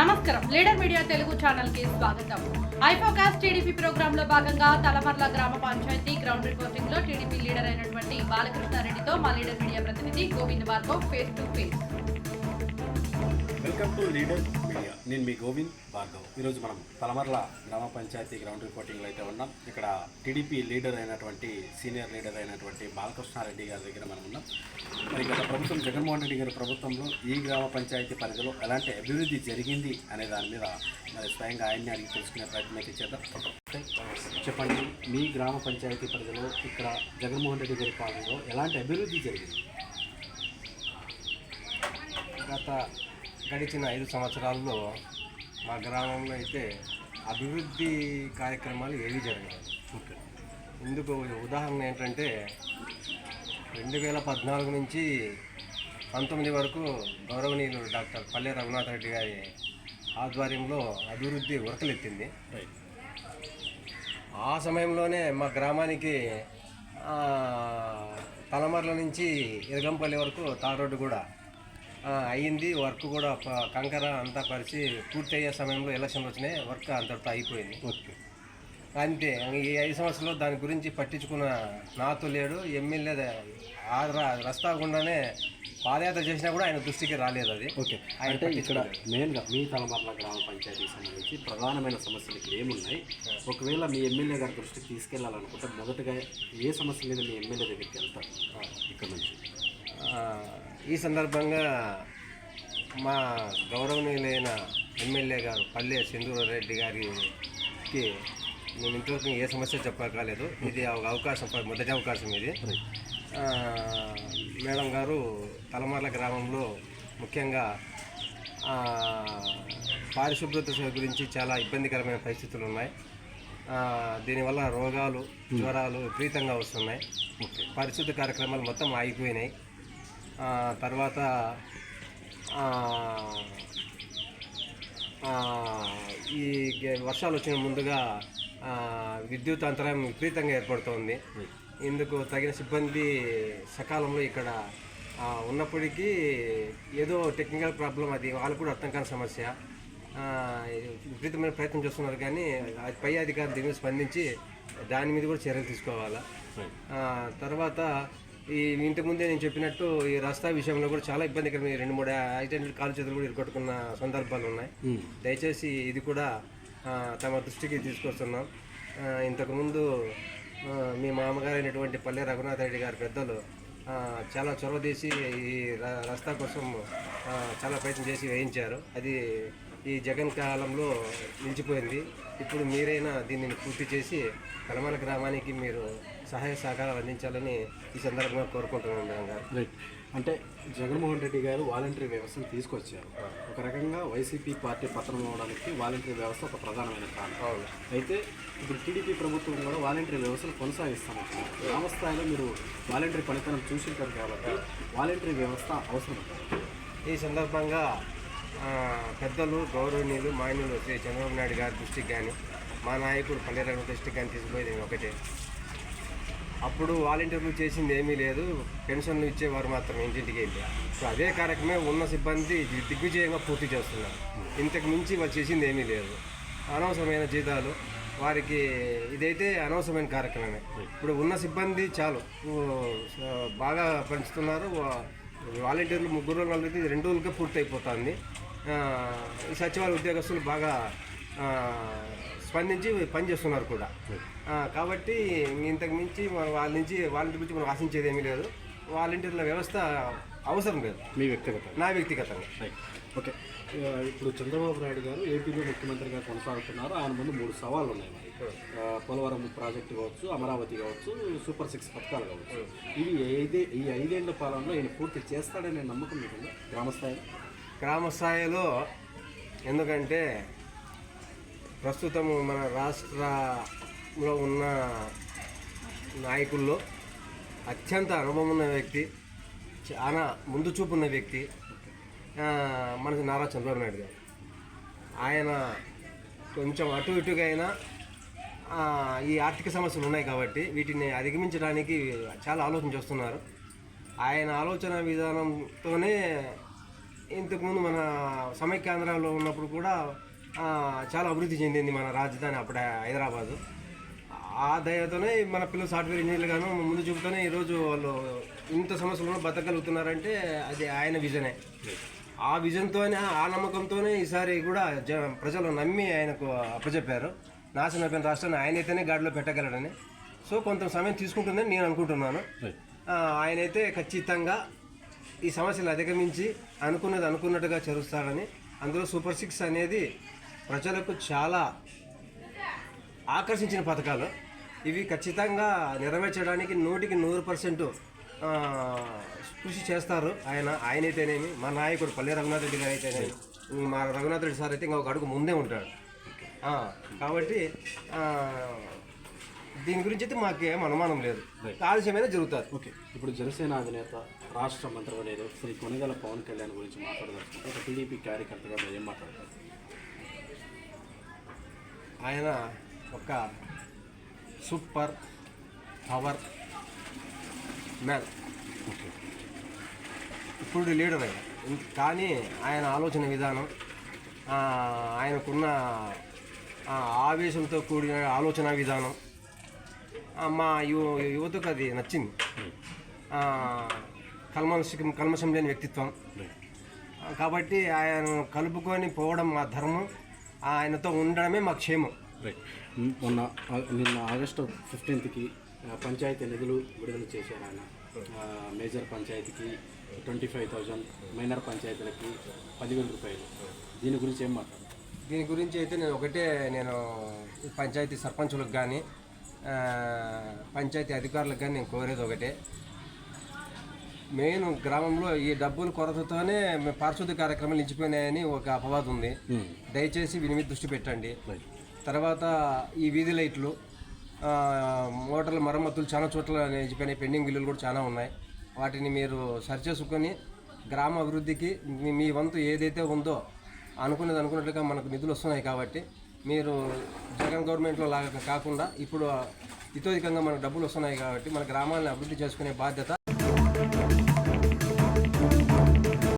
నమస్కారం. Leader media Telugu ఛానల్కి స్వాగతం. ఐఫోకాస్ట్ టీడీపీ ప్రోగ్రామ్లో భాగంగా తలమర్ల గ్రామ పంచాయతీ గ్రౌండ్ రిపోర్టింగ్లో టీడీపీ లీడర్ అయినటువంటి బాలకృష్ణారెడ్డితో మా లీడర్ మీడియా ప్రతినిధి Govind Bhargav face to face welcome to Leader Media నేను మీ గోవింద్ భార్గవ్. ఈరోజు మనం తలమర్ల గ్రామ పంచాయతీ గ్రౌండ్ రిపోర్టింగ్లో అయితే ఉన్నాం. ఇక్కడ టీడీపీ లీడర్ అయినటువంటి సీనియర్ లీడర్ అయినటువంటి బాలకృష్ణారెడ్డి గారి దగ్గర మనం ఉన్నాం. మరి గత ప్రభుత్వం జగన్మోహన్ రెడ్డి గారి ప్రభుత్వంలో ఈ గ్రామ పంచాయతీ పరిధిలో ఎలాంటి అభివృద్ధి జరిగింది అనే దాని మీద మరి స్వయంగా ఆయన్ని అడిగి తెలుసుకునే ప్రయత్నం అయితే చేద్దాం. చెప్పండి మీ గ్రామ పంచాయతీ పరిధిలో ఇక్కడ జగన్మోహన్ రెడ్డి గారి పాలనలో ఎలాంటి అభివృద్ధి జరిగింది? గత గడిచిన ఐదు సంవత్సరాల్లో మా గ్రామంలో అయితే అభివృద్ధి కార్యక్రమాలు ఏవి జరగలేదు. ఇందుకు ఉదాహరణ ఏంటంటే రెండు వేల పద్నాలుగు నుంచి పంతొమ్మిది వరకు గౌరవనీయులు డాక్టర్ పల్లె రఘునాథ్ రెడ్డి గారి ఆధ్వర్యంలో అభివృద్ధి ఉరకలెత్తింది. ఆ సమయంలోనే మా గ్రామానికి తలమర్ల నుంచి ఇరగంపల్లి వరకు తార్ రోడ్డు కూడా అయ్యింది. వర్క్ కూడా కంకర అంతా పరిచి పూర్తి అయ్యే సమయంలో ఎలక్షన్లు వచ్చినాయి. వర్క్ అంతటితో అయిపోయింది. ఓకే. అంతే. ఈ ఐదు సంవత్సరాలు దాని గురించి పట్టించుకున్న నాతో లేడు. ఎమ్మెల్యే రస్తా గుండానే పాదయాత్ర చేసినా కూడా ఆయన దృష్టికి రాలేదు అది. ఓకే. అంటే ఇక్కడ మెయిన్గా మీ తలమర్ల గ్రామ పంచాయతీకి సంబంధించి ప్రధానమైన సమస్యలు ఇక్కడ ఏమున్నాయి? ఒకవేళ మీ ఎమ్మెల్యే గారి దృష్టికి తీసుకెళ్ళాలనుకుంటే మొదటగా ఏ సమస్య మీద మీ ఎమ్మెల్యే దగ్గరికి వెళ్తారు? ఇక్కడ నుంచి. ఈ సందర్భంగా మా గౌరవనీయులైన ఎమ్మెల్యే గారు పల్లె సింధూరెడ్డి గారికి మేము ఇంతవరకు ఏ సమస్య చెప్పకాలేదు. ఇది ఒక అవకాశం మొదటి అవకాశం ఇది. మేడం గారు తలమర్ల గ్రామంలో ముఖ్యంగా పారిశుభ్రత గురించి చాలా ఇబ్బందికరమైన పరిస్థితులు ఉన్నాయి. దీనివల్ల రోగాలు జ్వరాలు విపరీతంగా వస్తున్నాయి. పరిశుద్ధ కార్యక్రమాలు మొత్తం ఆగిపోయినాయి. తర్వాత ఈ వర్షాలు వచ్చిన ముందుగా విద్యుత్ అంతరాయం విపరీతంగా ఏర్పడుతోంది. ఇందుకు తగిన సిబ్బంది సకాలంలో ఇక్కడ ఉన్నప్పటికీ ఏదో టెక్నికల్ ప్రాబ్లం అది వాళ్ళకు కూడా అర్థం కాని సమస్య. విపరీతమైన ప్రయత్నం చేస్తున్నారు కానీ పై అధికారులు దీని మీద స్పందించి దాని మీద కూడా చర్యలు తీసుకోవాలా. తర్వాత ఈ ఇంటి ముందే నేను చెప్పినట్టు ఈ రస్తా విషయంలో కూడా చాలా ఇబ్బందికరమైన రెండు మూడు యాక్సిడెంట్ కాలు చేతులు కూడా ఇరుకొట్టుకున్న సందర్భాలు ఉన్నాయి. దయచేసి ఇది కూడా తమ దృష్టికి తీసుకొస్తున్నాం. ఇంతకుముందు మీ మామగారు అయినటువంటి పల్లె రఘునాథ్ రెడ్డి గారి పెద్దలు చాలా చొరవ తీసి ఈ రస్తా కోసం చాలా ప్రయత్నం చేసి వేయించారు. అది ఈ జగన్ కాలంలో నిలిచిపోయింది. ఇప్పుడు మీరైనా దీనిని పూర్తి చేసి కలమల గ్రామానికి మీరు సహాయ సహకారాలు అందించాలని ఈ సందర్భంగా కోరుకుంటున్నాను మేడం గారు. రైట్ అంటే జగన్మోహన్ రెడ్డి గారు వాలంటరీ వ్యవస్థను తీసుకొచ్చారు. ఒక రకంగా వైసీపీ పార్టీ పతనం అవడానికి వాలంటరీ వ్యవస్థ ఒక ప్రధానమైన కారణం. అయితే ఇప్పుడు టీడీపీ ప్రభుత్వం కూడా వాలంటరీ వ్యవస్థను కొనసాగిస్తామంటున్నారు గ్రామ స్థాయిలో మీరు వాలంటరీ పనితనం చూసింటారు కాబట్టి వాలంటరీ వ్యవస్థ అవసరం. ఈ సందర్భంగా పెద్దలు గౌరవనీయులు మాన్యులు శ్రీ చంద్రబాబు నాయుడు గారి దృష్టికి కానీ మా నాయకుడు పల్లె రంగ దృష్టికి కానీ తీసుకుపోయేది ఒకటే. అప్పుడు వాలంటీర్లు చేసింది ఏమీ లేదు. పెన్షన్లు ఇచ్చేవారు మాత్రం ఇంటింటికి వెళ్ళి. సో అదే కార్యక్రమే ఉన్న సిబ్బంది దిగ్విజయంగా పూర్తి చేస్తున్నారు. ఇంతకు మించి వాళ్ళు చేసింది ఏమీ లేదు. అనవసరమైన జీతాలు వారికి ఇదైతే అనవసరమైన కార్యక్రమమే. ఇప్పుడు ఉన్న సిబ్బంది చాలు. బాగా పెంచుతున్నారు. వాలంటీర్లు ముగ్గురు నలుగురికి రెండు రోజులకే పూర్తి అయిపోతుంది ఈ సచివాలయ ఉద్యోగస్తులు బాగా స్పందించి పనిచేస్తున్నారు కూడా. కాబట్టి ఇంతకు మించి మనం వాళ్ళ నుంచి వాలంటీర్ గురించి మనం ఆశించేది ఏమీ లేదు. వాలంటీర్ల వ్యవస్థ అవసరం లేదు. మీ వ్యక్తిగత నా వ్యక్తిగతంగా. Right okay. ఇప్పుడు చంద్రబాబు నాయుడు గారు ఏపీలో ముఖ్యమంత్రిగా కొనసాగుతున్నారు. ఆయన ముందు మూడు సవాళ్ళు ఉన్నాయి మరి పోలవరం ప్రాజెక్టు కావచ్చు అమరావతి కావచ్చు సూపర్ సిక్స్ పథకాలు కావచ్చు. ఇవి ఐదే ఈ ఐదేళ్ళ పాలనలో ఈయన పూర్తి చేస్తాడనే నమ్మకం మీకు ఉందా? గ్రామ స్థాయిలో గ్రామ స్థాయిలో ఎందుకంటే ప్రస్తుతం మన రాష్ట్రంలో ఉన్న నాయకుల్లో అత్యంత అనుభవం ఉన్న వ్యక్తి చాలా ముందు చూపు ఉన్న వ్యక్తి మనకి నారా చంద్రబాబు నాయుడు గారు. ఆయన కొంచెం అటు ఇటుగా అయినా ఈ ఆర్థిక సమస్యలు ఉన్నాయి కాబట్టి వీటిని అధిగమించడానికి చాలా ఆలోచన చేస్తున్నారు. ఆయన ఆలోచన విధానంతోనే ఇంతకుముందు మన సమైక్యాంధ్రాలో ఉన్నప్పుడు కూడా చాలా అభివృద్ధి చెందింది మన రాజధాని అప్పుడే హైదరాబాదు. ఆ దయతోనే మన పిల్లలు సాఫ్ట్వేర్ ఇంజనీర్లు గాను ముందు చూపుతూనే ఈరోజు వాళ్ళు ఇంత సమస్యలను బతకగలుగుతున్నారంటే అది ఆయన విజనే. ఆ విజన్తోనే ఆ నమ్మకంతోనే ఈసారి కూడా జ ప్రజలు నమ్మి ఆయనకు అప్పచెప్పారు నాశనం అయిపోయిన రాష్ట్రాన్ని ఆయనైతేనే గాడిలో పెట్టగలడని. సో కొంత సమయం తీసుకుంటుందని నేను అనుకుంటున్నాను. ఆయనైతే ఖచ్చితంగా ఈ సమస్యలు అధిగమించి అనుకున్నది అనుకున్నట్టుగా చేరుస్తాడని అందులో సూపర్ సిక్స్ అనేది ప్రజలకు చాలా ఆకర్షించిన పథకాలు. ఇవి ఖచ్చితంగా నెరవేర్చడానికి నూటికి నూరు పర్సెంట్ కృషి చేస్తారు. ఆయన ఆయనైతేనేమి మా నాయకుడు పల్లె రఘునాథ్ రెడ్డి గారు అయితేనేమి మా రఘునాథ్ రెడ్డి సార్ అయితే ఇంకా ఒక అడుగు ముందే ఉంటాడు. కాబట్టి దీని గురించి అయితే మాకేం అనుమానం లేదు. ఆలస్యమైనా జరుగుతుంది. ఓకే. ఇప్పుడు జనసేన అధినేత రాష్ట్ర మంత్రివర్యులు శ్రీ కొనిదల పవన్ కళ్యాణ్ గురించి మాట్లాడదలుచుకుంటే ఒక టీడీపీ కార్యకర్తగా ఏం మాట్లాడతారు? ఆయన ఒక సూపర్ పవర్ మ్యాన్. ఓకే ఇప్పుడు లీడర్ ఆయన. కానీ ఆయన ఆలోచన విధానం ఆయనకున్న ఆవేశంతో కూడిన ఆలోచన విధానం మా యువ యువతకు అది నచ్చింది. ఆ, కల్మషం కల్మషం లేని వ్యక్తిత్వం. కాబట్టి ఆయన కలుపుకొని పోవడం మా ధర్మం. ఆయనతో ఉండడమే మా క్షేమం. రైట్ మొన్న నిన్న ఆగస్టు ఫిఫ్టీన్త్కి పంచాయతీ నిధులు విడుదల చేశారు ఆయన. మేజర్ పంచాయతీకి ట్వంటీ ఫైవ్ థౌజండ్ మైనర్ పంచాయతీలకి పదివేల రూపాయలు. దీని గురించి ఏం మాట్లాడారు దీని గురించి అయితే నేను ఒకటే నేను పంచాయతీ సర్పంచులకు కానీ పంచాయతీ అధికారులకు కానీ నేను కోరేది ఒకటే. మెయిన్ గ్రామంలో ఈ డబ్బుల కొరతతోనే పారిశుద్ధ్య కార్యక్రమాలు నిలిచిపోయినాయని ఒక అపవాదం ఉంది. దయచేసి వీని మీద దృష్టి పెట్టండి. తర్వాత ఈ వీధి లైట్లు మోటార్ల మరమ్మతులు చాలా చోట్ల నిలిచిపోయినాయి పెండింగ్ బిల్లులు కూడా చాలా ఉన్నాయి. వాటిని మీరు సరిచేసుకొని గ్రామ అభివృద్ధికి మీ- వంతు ఏదైతే ఉందో అనుకున్నది అనుకున్నట్లుగా మనకు నిధులు వస్తున్నాయి కాబట్టి మీరు జగన్ గవర్నమెంట్లో లాగా కాకుండా ఇప్పుడు ఇతోధికంగా మనకు డబ్బులు వస్తున్నాయి కాబట్టి మన గ్రామాలను అభివృద్ధి చేసుకునే బాధ్యత